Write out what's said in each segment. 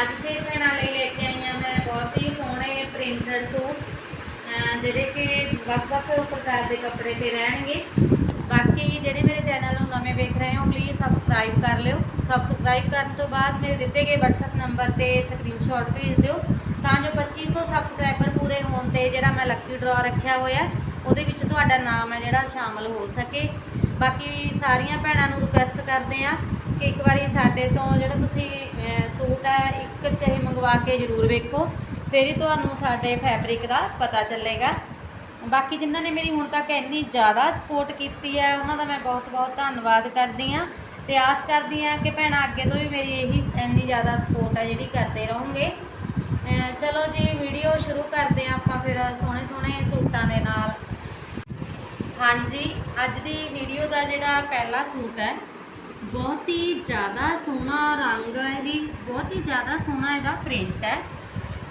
ਅੱਜ ਫਿਰ ਭੈਣਾਂ ਲਈ ਲੈ ਕੇ ਆਈ ਹਾਂ ਮੈਂ ਬਹੁਤ ਹੀ ਸੋਹਣੇ ਪ੍ਰਿੰਟਡ ਸੂਟ ਜਿਹੜੇ ਕਿ ਵੱਖ-ਵੱਖ ਪ੍ਰਕਾਰ ਦੇ ਕੱਪੜੇ ਤੇ ਰਹਿਣਗੇ। ਬਾਕੀ ਜਿਹੜੇ ਮੇਰੇ ਚੈਨਲ ਨੂੰ ਨਵੇਂ ਵੇਖ ਰਹੇ ਹੋ ਪਲੀਜ਼ ਸਬਸਕ੍ਰਾਈਬ ਕਰ ਲਿਓ। ਸਬਸਕ੍ਰਾਈਬ ਕਰਨ ਤੋਂ ਬਾਅਦ ਮੇਰੇ ਦਿੱਤੇ ਗਏ WhatsApp ਨੰਬਰ ਤੇ ਸਕਰੀਨਸ਼ਾਟ ਭੇਜ ਦਿਓ। ਤਾਂ ਜੋ 2500 ਸਬਸਕ੍ਰਾਈਬਰ ਪੂਰੇ ਹੋਣ ਤੇ ਜਿਹੜਾ ਮੈਂ ਲੱਕੀ ਡਰਾ ਰੱਖਿਆ ਹੋਇਆ, ਉਹਦੇ ਵਿੱਚ ਤੁਹਾਡਾ ਨਾਮ ਹੈ ਜਿਹੜਾ ਸ਼ਾਮਲ ਹੋ ਸਕੇ। ਬਾਕੀ ਸਾਰੀਆਂ ਭੈਣਾਂ ਨੂੰ ਰਿਕੁਐਸਟ ਕਰਦੇ ਆ ਕਿ ਇੱਕ ਵਾਰੀ ਸਾਡੇ ਤੋਂ ਜਿਹੜਾ ਤੁਸੀਂ ਸੂਟ ਹੈ, ਇੱਕ ਚਾਹੇ ਮੰਗਵਾ ਕੇ ਜ਼ਰੂਰ ਵੇਖੋ, ਫਿਰ ਹੀ ਤੁਹਾਨੂੰ ਸਾਡੇ ਫੈਬਰਿਕ ਦਾ ਪਤਾ ਚੱਲੇਗਾ। ਬਾਕੀ ਜਿਨ੍ਹਾਂ ਨੇ ਮੇਰੀ ਹੁਣ ਤੱਕ ਇੰਨੀ ਜ਼ਿਆਦਾ ਸਪੋਰਟ ਕੀਤੀ ਹੈ, ਉਹਨਾਂ ਦਾ ਮੈਂ ਬਹੁਤ-ਬਹੁਤ ਧੰਨਵਾਦ ਕਰਦੀ ਆ ਤੇ ਆਸ ਕਰਦੀ ਆ ਕਿ ਭੈਣਾਂ ਅੱਗੇ ਤੋਂ ਵੀ ਮੇਰੀ ਇਹੀ ਇੰਨੀ ਜ਼ਿਆਦਾ ਸਪੋਰਟ ਹੈ ਜਿਹੜੀ ਕਰਦੇ ਰਹੋਗੇ। ਚਲੋ ਜੀ ਵੀਡੀਓ ਸ਼ੁਰੂ ਕਰਦੇ ਆ ਆਪਾਂ ਫਿਰ ਸੋਹਣੇ ਸੋਹਣੇ ਸੂਟਾਂ ਦੇ ਨਾਲ। ਹਾਂਜੀ, ਅੱਜ ਦੀ ਵੀਡੀਓ ਦਾ ਜਿਹੜਾ ਪਹਿਲਾ ਸੂਟ ਹੈ ਬਹੁਤ ਹੀ ਜ਼ਿਆਦਾ ਸੋਹਣਾ ਰੰਗ ਹੈ ਜੀ, ਬਹੁਤ ਹੀ ਜ਼ਿਆਦਾ ਸੋਹਣਾ ਇਹਦਾ ਪ੍ਰਿੰਟ ਹੈ।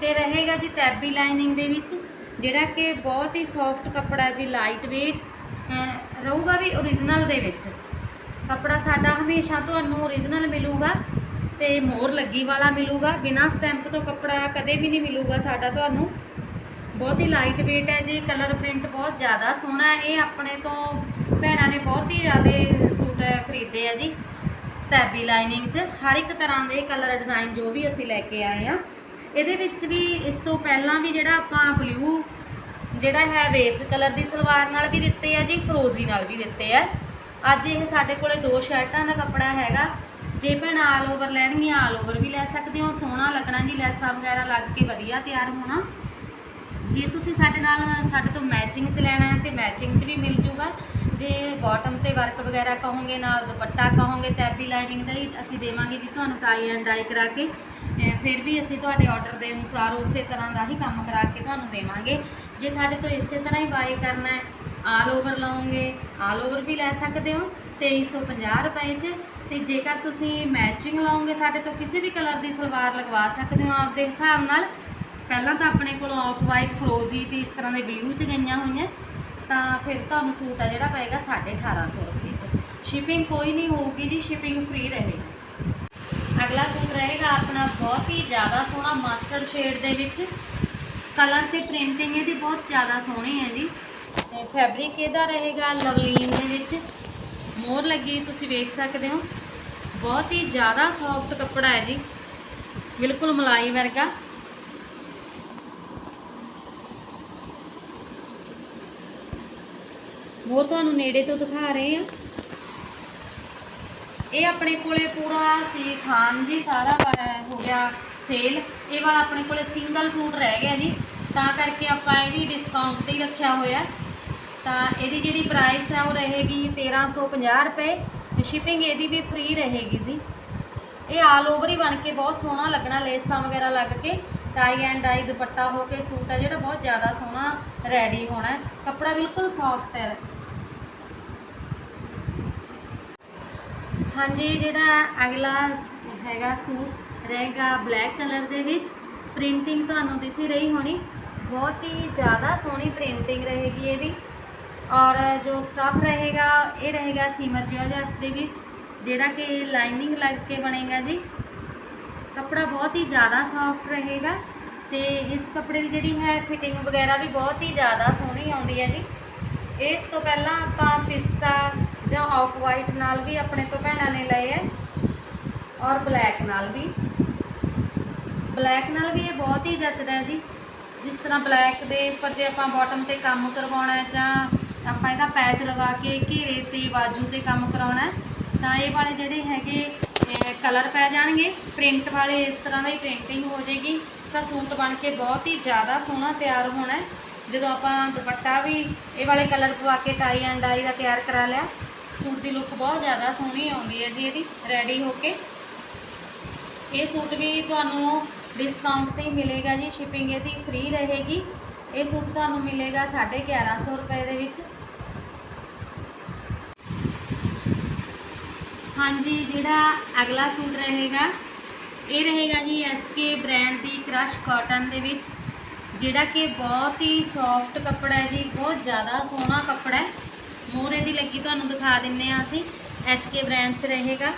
ਤੇ ਰਹੇਗਾ ਜੀ ਤੈਬੀ ਲਾਈਨਿੰਗ ਦੇ ਵਿੱਚ, ਜਿਹੜਾ ਕਿ ਬਹੁਤ ਹੀ ਸੌਫਟ ਕੱਪੜਾ ਜੀ ਲਾਈਟ weight ਰਹੂਗਾ ਵੀ origignal ਦੇ ਵਿੱਚ। ਕੱਪੜਾ ਸਾਡਾ ਹਮੇਸ਼ਾ ਤੁਹਾਨੂੰ origignal ਮਿਲੂਗਾ ਤੇ ਮੋਰ ਲੱਗੀ ਵਾਲਾ ਮਿਲੂਗਾ। ਬਿਨਾ ਸਟੈਂਪ ਤੋਂ ਕੱਪੜਾ ਕਦੇ ਵੀ ਨਹੀਂ ਮਿਲੂਗਾ ਸਾਡਾ ਤੁਹਾਨੂੰ। ਬਹੁਤ ਹੀ ਲਾਈਟ weight ਹੈ ਜੀ ਕਲਰ ਪ੍ਰਿੰਟ ਬਹੁਤ ਜ਼ਿਆਦਾ ਸੋਹਣਾ ਹੈ। ਇਹ ਆਪਣੇ ਤੋਂ ਭੈਣਾਂ ਨੇ ਬਹੁਤ ਹੀ ਜ਼ਿਆਦਾ ਸੂਟ ਖਰੀਦੇ ਆ ਜੀ ਤੈਬੀ ਲਾਈਨਿੰਗ 'ਚ। ਹਰ ਇੱਕ ਤਰ੍ਹਾਂ ਦੇ ਕਲਰ ਡਿਜ਼ਾਈਨ ਜੋ ਵੀ ਅਸੀਂ ਲੈ ਕੇ ਆਏ ਆ। ਇਹਦੇ ਵਿੱਚ ਵੀ ਇਸ ਤੋਂ ਪਹਿਲਾਂ ਵੀ ਜਿਹੜਾ ਆਪਾਂ ਬਲੂ ਜਿਹੜਾ ਹੈ ਵੇਸ ਕਲਰ ਦੀ ਸਲਵਾਰ ਨਾਲ ਵੀ ਦਿੱਤੇ ਆ ਜੀ, ਫਰੋਜ਼ੀ ਨਾਲ ਵੀ ਦਿੱਤੇ ਆ। ਅੱਜ ਇਹ ਸਾਡੇ ਕੋਲੇ ਦੋ ਸ਼ਰਟਾਂ ਦਾ ਕੱਪੜਾ ਹੈਗਾ। ਜੇ ਭੈਣਾਂ ਆਲ ਓਵਰ ਲੈਣਗੀਆਂ ਆਲ ਓਵਰ ਵੀ ਲੈ ਸਕਦੇ ਹੋ। ਸੋਹਣਾ ਲੱਗਣਾ ਜੀ, ਲੈਸਾਂ ਵਗੈਰਾ ਲੱਗ ਕੇ ਵਧੀਆ ਤਿਆਰ ਹੋਣਾ। ਜੇ ਤੁਸੀਂ ਸਾਡੇ ਨਾਲ, ਸਾਡੇ ਤੋਂ ਮੈਚਿੰਗ ਚ ਲੈਣਾ ਹੈ, ਤੇ ਮੈਚਿੰਗ ਚ ਵੀ ਮਿਲ ਜੂਗਾ। ਜੇ ਬਾਟਮ ਤੇ ਵਰਕ ਵਗੈਰਾ ਕਹੋਗੇ, ਨਾਲ ਦੁਪੱਟਾ ਕਹੋਗੇ ਤੈਬੀ ਲਾਈਨਿੰਗ ਦਾ ਹੀ ਅਸੀਂ ਦੇਵਾਂਗੇ ਜੀ ਤੁਹਾਨੂੰ ਟਾਈ ਐਂਡ ਡਾਈ ਕਰਾ ਕੇ। ਫਿਰ ਵੀ ਅਸੀਂ ਤੁਹਾਡੇ ਆਰਡਰ ਦੇ ਅਨੁਸਾਰ ਉਸੇ ਤਰ੍ਹਾਂ ਦਾ ਹੀ ਕੰਮ ਕਰਾ ਕੇ ਤੁਹਾਨੂੰ ਦੇਵਾਂਗੇ। ਜੇ ਸਾਡੇ ਤੋਂ ਇਸੇ ਤਰ੍ਹਾਂ ਹੀ ਬਾਏ ਕਰਨਾ ਹੈ ਆਲ ਓਵਰ ਲਓਗੇ ਆਲ ਓਵਰ ਵੀ ਲੈ ਸਕਦੇ ਹੋ 2350 ਰੁਪਏ 'ਚ। ਤੇ ਜੇਕਰ ਤੁਸੀਂ ਮੈਚਿੰਗ ਲਓਗੇ ਸਾਡੇ ਤੋਂ, ਕਿਸੇ ਵੀ ਕਲਰ ਦੀ ਸਲਵਾਰ ਲਗਵਾ ਸਕਦੇ ਹੋ ਆਪਦੇ ਹਿਸਾਬ ਨਾਲ। ਪਹਿਲਾਂ ਤਾਂ ਆਪਣੇ ਕੋਲ ਆਫ ਵਾਈਟ ਫਰੋਜ਼ੀ ਤੇ ਇਸ ਤਰ੍ਹਾਂ ਦੇ ਬਲੂ ਚ ਗਈਆਂ ਹੋਈਆਂ। ਤਾਂ ਫਿਰ ਤੁਹਾਨੂੰ ਸੂਟ ਆ ਜਿਹੜਾ ਪਏਗਾ 1850 ਰੁਪਏ ਚ। ਸ਼ਿਪਿੰਗ ਕੋਈ ਨਹੀਂ ਹੋਊਗੀ ਜੀ ਸ਼ਿਪਿੰਗ ਫ੍ਰੀ ਰਹੇਗੀ। ਅਗਲਾ ਸੂਟ ਰਹੇਗਾ ਆਪਣਾ ਬਹੁਤ ਹੀ ਜ਼ਿਆਦਾ ਸੋਹਣਾ ਮਸਟਰਡ ਸ਼ੇਡ ਦੇ ਵਿੱਚ। ਕਲਰ ਤੇ ਪ੍ਰਿੰਟਿੰਗ ਇਹਦੀ ਬਹੁਤ ਜ਼ਿਆਦਾ ਸੋਹਣੀ ਹੈ ਜੀ। ਤੇ ਫੈਬਰਿਕ ਇਹਦਾ ਰਹੇਗਾ ਲਵਲੀਨ ਦੇ ਵਿੱਚ। ਮੋਰ ਲੱਗੀ ਤੁਸੀਂ ਵੇਖ ਸਕਦੇ ਹੋ। ਬਹੁਤ ਹੀ ਜ਼ਿਆਦਾ ਸੌਫਟ ਕੱਪੜਾ ਹੈ ਜੀ। ਬਿਲਕੁਲ ਮਲਾਈ ਵਰਗਾ। ਹੋਰ ਤੁਹਾਨੂੰ ਨੇੜੇ ਤੋਂ ਦਿਖਾ ਰਹੇ ਆ ਇਹ ਆਪਣੇ ਕੋਲੇ ਪੂਰਾ ਸੀ ਖਾਨ ਜੀ, ਸਾਰਾ ਹੋ ਗਿਆ ਸੇਲ ਇਹ ਵਾਲਾ ਆਪਣੇ ਕੋਲੇ ਸਿੰਗਲ ਸੂਟ ਰਹਿ ਗਿਆ ਜੀ। ਤਾਂ ਕਰਕੇ ਆਪਾਂ ਇਹ ਵੀ ਡਿਸਕਾਊਂਟ ਤੇ ਹੀ ਰੱਖਿਆ ਹੋਇਆ। ਤਾਂ ਇਹਦੀ ਜਿਹੜੀ ਪ੍ਰਾਈਸ ਹੈ ਉਹ ਰਹੇਗੀ 1350 ਰੁਪਏ ਤੇ ਸ਼ਿਪਿੰਗ ਇਹਦੀ ਵੀ ਫ੍ਰੀ ਰਹੇਗੀ ਜੀ। ਇਹ ਆਲ ਓਵਰ ਹੀ ਬਣ ਕੇ ਬਹੁਤ ਸੋਹਣਾ ਲੱਗਣਾ, ਲੇਸਾਂ ਵਗੈਰਾ ਲੱਗ ਕੇ। ਟਾਈ ਐਂਡ ਡਾਈ ਦੁਪੱਟਾ ਹੋ ਕੇ ਸੂਟ ਹੈ ਜਿਹੜਾ ਬਹੁਤ ਜ਼ਿਆਦਾ ਸੋਹਣਾ ਰੈਡੀ ਹੋਣਾ। ਕੱਪੜਾ ਬਿਲਕੁਲ ਸੌਫਟ ਹੈ। ਹਾਂਜੀ, ਜਿਹੜਾ ਅਗਲਾ ਹੈਗਾ ਸੂਟ ਰਹੇਗਾ ਬਲੈਕ ਕਲਰ ਦੇ ਵਿੱਚ। ਪ੍ਰਿੰਟਿੰਗ ਤੁਹਾਨੂੰ ਦਿਸ ਰਹੀ ਹੋਣੀ। ਬਹੁਤ ਹੀ ਜ਼ਿਆਦਾ ਸੋਹਣੀ ਪ੍ਰਿੰਟਿੰਗ ਰਹੇਗੀ ਇਹਦੀ। ਔਰ ਜੋ ਸਟਫ ਰਹੇਗਾ, ਇਹ ਰਹੇਗਾ ਸੀਮਰ ਜਾਰਜਟ ਦੇ ਵਿੱਚ, ਜਿਹੜਾ ਕਿ ਲਾਈਨਿੰਗ ਲੱਗ ਕੇ ਬਣੇਗਾ ਜੀ। ਕੱਪੜਾ ਬਹੁਤ ਹੀ ਜ਼ਿਆਦਾ ਸੌਫਟ ਰਹੇਗਾ ਤੇ ਇਸ ਕੱਪੜੇ ਦੀ ਜਿਹੜੀ ਹੈ ਫਿਟਿੰਗ ਵਗੈਰਾ ਵੀ ਬਹੁਤ ਹੀ ਜ਼ਿਆਦਾ ਸੋਹਣੀ ਆਉਂਦੀ ਹੈ ਜੀ। ਇਸ ਤੋਂ ਪਹਿਲਾਂ ਆਪਾਂ ਪਿਸਤਾ ਜਾਂ ਆਫ ਵਾਈਟ ਨਾਲ ਵੀ ਆਪਣੇ ਤੋਂ ਭੈਣਾਂ ਨੇ ਲਏ ਹੈ ਔਰ ਬਲੈਕ ਨਾਲ ਵੀ। ਬਲੈਕ ਨਾਲ ਵੀ ਇਹ ਬਹੁਤ ਹੀ ਜੱਚਦਾ ਹੈ ਜੀ। ਜਿਸ ਤਰ੍ਹਾਂ ਬਲੈਕ ਦੇ ਉੱਪਰ ਜੇ ਆਪਾਂ ਬਾਟਮ ਤੇ ਕੰਮ ਕਰਵਾਉਣਾ ਹੈ ਜਾਂ ਆਪਾਂ ਇਹਦਾ ਪੈਚ ਲਗਾ ਕੇ ਘੇਰੇ ਤੇ ਬਾਜੂ ਤੇ ਕੰਮ ਕਰਾਉਣਾ ਹੈ, ਤਾਂ ਇਹ ਵਾਲੇ ਜਿਹੜੇ ਹੈਗੇ ਕਲਰ ਪੈ ਜਾਣਗੇ। ਪ੍ਰਿੰਟ ਵਾਲੇ ਇਸ ਤਰ੍ਹਾਂ ਦਾ ਹੀ ਪ੍ਰਿੰਟਿੰਗ ਹੋ ਜਾਏਗੀ। ਤਾਂ ਸੂਟ ਬਣ ਕੇ ਬਹੁਤ ਹੀ ਜ਼ਿਆਦਾ ਸੋਹਣਾ ਤਿਆਰ ਹੋਣਾ ਜਦੋਂ ਆਪਾਂ ਦੁਪੱਟਾ ਵੀ ਇਹ ਵਾਲੇ ਕਲਰ ਪਵਾ ਕੇ ਟਾਈ ਐਂਡ ਡਾਈ ਦਾ ਤਿਆਰ ਕਰਾ ਲਿਆ ਸੂਟ ਦੀ ਲੁੱਕ ਬਹੁਤ ਜ਼ਿਆਦਾ ਸੋਹਣੀ ਆਉਂਦੀ ਹੈ ਜੀ, ਇਹਦੀ ਰੈਡੀ ਹੋ ਕੇ। ਇਹ ਸੂਟ ਵੀ ਤੁਹਾਨੂੰ ਡਿਸਕਾਊਂਟ ਤੇ ਹੀ ਮਿਲੇਗਾ ਜੀ ਸ਼ਿਪਿੰਗ ਇਹਦੀ ਫ੍ਰੀ ਰਹੇਗੀ। ਇਹ ਸੂਟ ਤੁਹਾਨੂੰ ਮਿਲੇਗਾ 1150 ਰੁਪਏ ਦੇ ਵਿੱਚ। ਹਾਂਜੀ, ਜਿਹੜਾ ਅਗਲਾ ਸੂਟ ਰਹੇਗਾ, ਇਹ ਰਹੇਗਾ ਜੀ ਐਸਕੇ ਬ੍ਰਾਂਡ ਦੀ ਕ੍ਰਸ਼ ਕਾਟਨ ਦੇ ਵਿੱਚ, ਜਿਹੜਾ ਕਿ ਬਹੁਤ ਹੀ ਸੌਫਟ ਕੱਪੜਾ ਹੈ ਜੀ, ਬਹੁਤ ਜ਼ਿਆਦਾ ਸੋਹਣਾ ਕੱਪੜਾ ਹੈ। ਮੋਹਰੇ ਦੀ ਲੱਗੀ ਤੁਹਾਨੂੰ ਦਿਖਾ ਦਿੰਨੇ ਆ ਅਸੀਂ ਐਸਕੇ ਬ੍ਰਾਂਡ 'ਚ ਰਹੇਗਾ।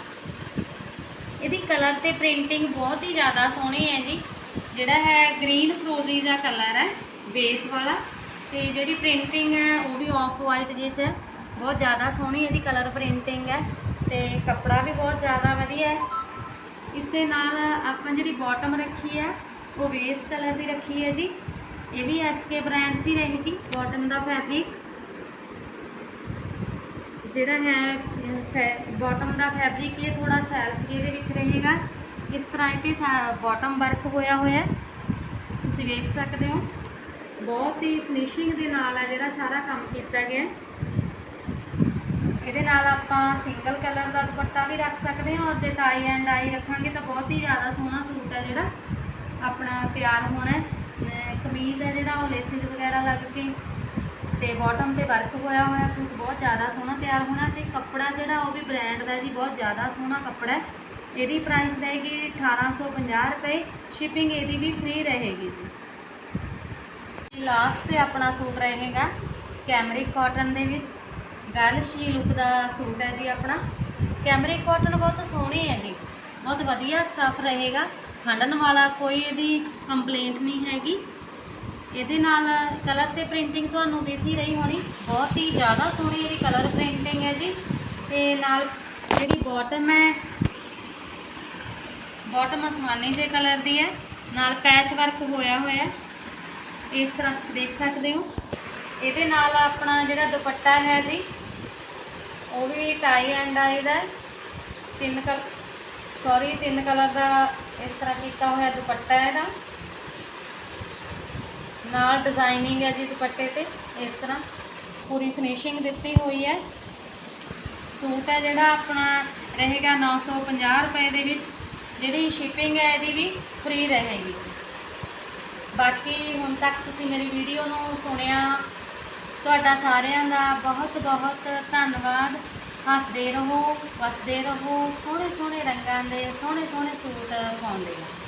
ਇਹਦੀ ਕਲਰ ਤੇ ਪ੍ਰਿੰਟਿੰਗ ਬਹੁਤ ਹੀ ਜ਼ਿਆਦਾ ਸੋਹਣੀ ਹੈ ਜੀ। ਜਿਹੜਾ ਹੈ ਗ੍ਰੀਨ ਫਰੋਜ਼ੀ ਜਿਹਾ ਕਲਰ ਹੈ ਬੇਸ ਵਾਲਾ। ਤੇ ਜਿਹੜੀ ਪ੍ਰਿੰਟਿੰਗ ਹੈ, ਉਹ ਵੀ ਆਫ ਵਾਈਟ ਜਿਹੇ 'ਚ ਹੈ। ਬਹੁਤ ਜ਼ਿਆਦਾ ਸੋਹਣੀ ਇਹਦੀ ਕਲਰ ਪ੍ਰਿੰਟਿੰਗ ਹੈ। ਤੇ ਕੱਪੜਾ ਵੀ ਬਹੁਤ ਜ਼ਿਆਦਾ ਵਧੀਆ ਹੈ। ਇਸ ਦੇ ਨਾਲ ਆਪਾਂ ਜਿਹੜੀ ਬਾਟਮ ਰੱਖੀ ਹੈ, ਉਹ ਵੇਸ ਕਲਰ ਦੀ ਰੱਖੀ ਹੈ ਜੀ। ਇਹ ਵੀ ਐਸਕੇ ਬ੍ਰਾਂਡ 'ਚ ਹੀ ਰਹੇਗੀ ਬਾਟਮ ਦਾ ਫੈਬਰਿਕ ਜਿਹੜਾ ਹੈ ਬਾਟਮ ਦਾ ਫੈਬਰਿਕ ਇਹ ਥੋੜਾ ਸੈਲਫ ਜਿਹਦੇ ਵਿੱਚ ਰਹੇਗਾ। ਇਸ ਤਰ੍ਹਾਂ ਇਹ ਤੇ ਬਾਟਮ ਵਰਕ ਹੋਇਆ ਹੋਇਆ ਤੁਸੀਂ ਵੇਖ ਸਕਦੇ ਹੋ। ਬਹੁਤ ਹੀ ਫਿਨਿਸ਼ਿੰਗ ਦੇ ਨਾਲ ਹੈ ਜਿਹੜਾ ਸਾਰਾ ਕੰਮ ਕੀਤਾ ਗਿਆ ਇਹਦੇ ਨਾਲ ਆਪਾਂ ਸਿੰਗਲ ਕਲਰ ਦਾ ਦੁਪੱਟਾ ਵੀ ਰੱਖ ਸਕਦੇ ਹਾਂ ਔਰ ਜੇ ਟਾਈ ਐਂਡ ਆਈ ਰੱਖਾਂਗੇ ਤਾਂ ਬਹੁਤ ਹੀ ਜ਼ਿਆਦਾ ਸੋਹਣਾ ਸੂਟ ਹੈ ਜਿਹੜਾ। ਆਪਣਾ ਤਿਆਰ ਹੋਣਾ ਕਮੀਜ਼ ਹੈ ਜਿਹੜਾ ਉਹ ਲੇਸਿਸ ਵਗੈਰਾ ਲੱਗ ਕੇ ਤੇ ਬਾਟਮ ਤੇ ਵਰਕ ਹੋਇਆ ਹੋਇਆ ਸੂਟ ਬਹੁਤ ਜ਼ਿਆਦਾ ਸੋਹਣਾ ਤਿਆਰ ਹੋਣਾ ਤੇ ਕੱਪੜਾ ਜਿਹੜਾ ਉਹ ਵੀ ਬ੍ਰਾਂਡ ਦਾ ਜੀ, ਬਹੁਤ ਜ਼ਿਆਦਾ ਸੋਹਣਾ ਕੱਪੜਾ ਹੈ। ਇਹਦੀ ਪ੍ਰਾਈਸ ਰਹੇਗੀ 1850 ਰੁਪਏ ਸ਼ਿਪਿੰਗ ਇਹਦੀ ਵੀ ਫ੍ਰੀ ਰਹੇਗੀ ਜੀ। ਲਾਸਟ ਤੇ ਆਪਣਾ ਸੂਟ ਰਹੇਗਾ ਕੈਮਰਿਕ ਕਾਟਨ ਦੇ ਵਿੱਚ। ਗਰਲਸ਼ੀ ਲੁੱਕ ਦਾ ਸੂਟ ਹੈ ਜੀ ਆਪਣਾ। ਕੈਮਰਿਕ ਕਾਟਨ ਬਹੁਤ ਸੋਹਣੀ ਹੈ ਜੀ। ਬਹੁਤ ਵਧੀਆ ਸਟੱਫ ਰਹੇਗਾ। ਹੰਡਣ ਵਾਲਾ ਕੋਈ ਇਹਦੀ ਕੰਪਲੇਂਟ ਨਹੀਂ ਹੈਗੀ। ਇਹਦੇ ਨਾਲ ਕਲਰ ਤੇ ਪ੍ਰਿੰਟਿੰਗ ਤੁਹਾਨੂੰ ਦਿਸ ਹੀ ਰਹੀ ਹੋਣੀ। ਬਹੁਤ ਹੀ ਜ਼ਿਆਦਾ ਸੋਹਣੀ ਇਹਦੀ ਕਲਰ ਪ੍ਰਿੰਟਿੰਗ ਹੈ ਜੀ। ਤੇ ਨਾਲ ਜਿਹੜੀ ਬਾਟਮ ਹੈ ਬਾਟਮ ਅਸਮਾਨੀ ਜੇ ਕਲਰ ਦੀ ਹੈ। ਨਾਲ ਪੈਚ ਵਰਕ ਹੋਇਆ ਹੋਇਆ ਇਸ ਤਰ੍ਹਾਂ ਤੁਸੀਂ ਦੇਖ ਸਕਦੇ ਹੋ। ਇਹਦੇ ਨਾਲ ਆਪਣਾ ਜਿਹੜਾ ਦੁਪੱਟਾ ਹੈ ਜੀ, ਉਹ ਵੀ ਟਾਈ ਐਂਡ ਆਈ ਦਾ ਤਿੰਨ ਕਲ ਸੌਰੀ ਤਿੰਨ ਕਲਰ ਦਾ ਇਸ ਤਰ੍ਹਾਂ ਕੀਤਾ ਹੋਇਆ ਦੁਪੱਟਾ ਹੈ ਇਹਦਾ। ਨਾਲ ਡਿਜ਼ਾਈਨਿੰਗ ਹੈ ਜੀ ਦੁਪੱਟੇ ਤੇ, ਇਸ ਤਰ੍ਹਾਂ। ਪੂਰੀ ਫਿਨਿਸ਼ਿੰਗ ਦਿੱਤੀ ਹੋਈ ਹੈ। ਸੂਟ ਹੈ ਜਿਹੜਾ ਆਪਣਾ ਰਹੇਗਾ 950 ਰੁਪਏ ਦੇ ਵਿੱਚ। ਜਿਹੜੀ ਸ਼ਿਪਿੰਗ ਹੈ ਇਹਦੀ ਵੀ ਫ੍ਰੀ ਰਹੇਗੀ ਜੀ। ਬਾਕੀ ਹੁਣ ਤੱਕ ਤੁਸੀਂ ਮੇਰੀ ਵੀਡੀਓ ਨੂੰ ਸੁਣਿਆ, ਤੁਹਾਡਾ ਸਾਰਿਆਂ ਦਾ ਬਹੁਤ ਬਹੁਤ ਧੰਨਵਾਦ। ਹੱਸਦੇ ਰਹੋ, ਵਸਦੇ ਰਹੋ, ਸੋਹਣੇ ਸੋਹਣੇ ਰੰਗਾਂ ਦੇ, ਸੋਹਣੇ ਸੋਹਣੇ ਸੂਟ ਪਾਉਂਦੇ ਰਹੋ।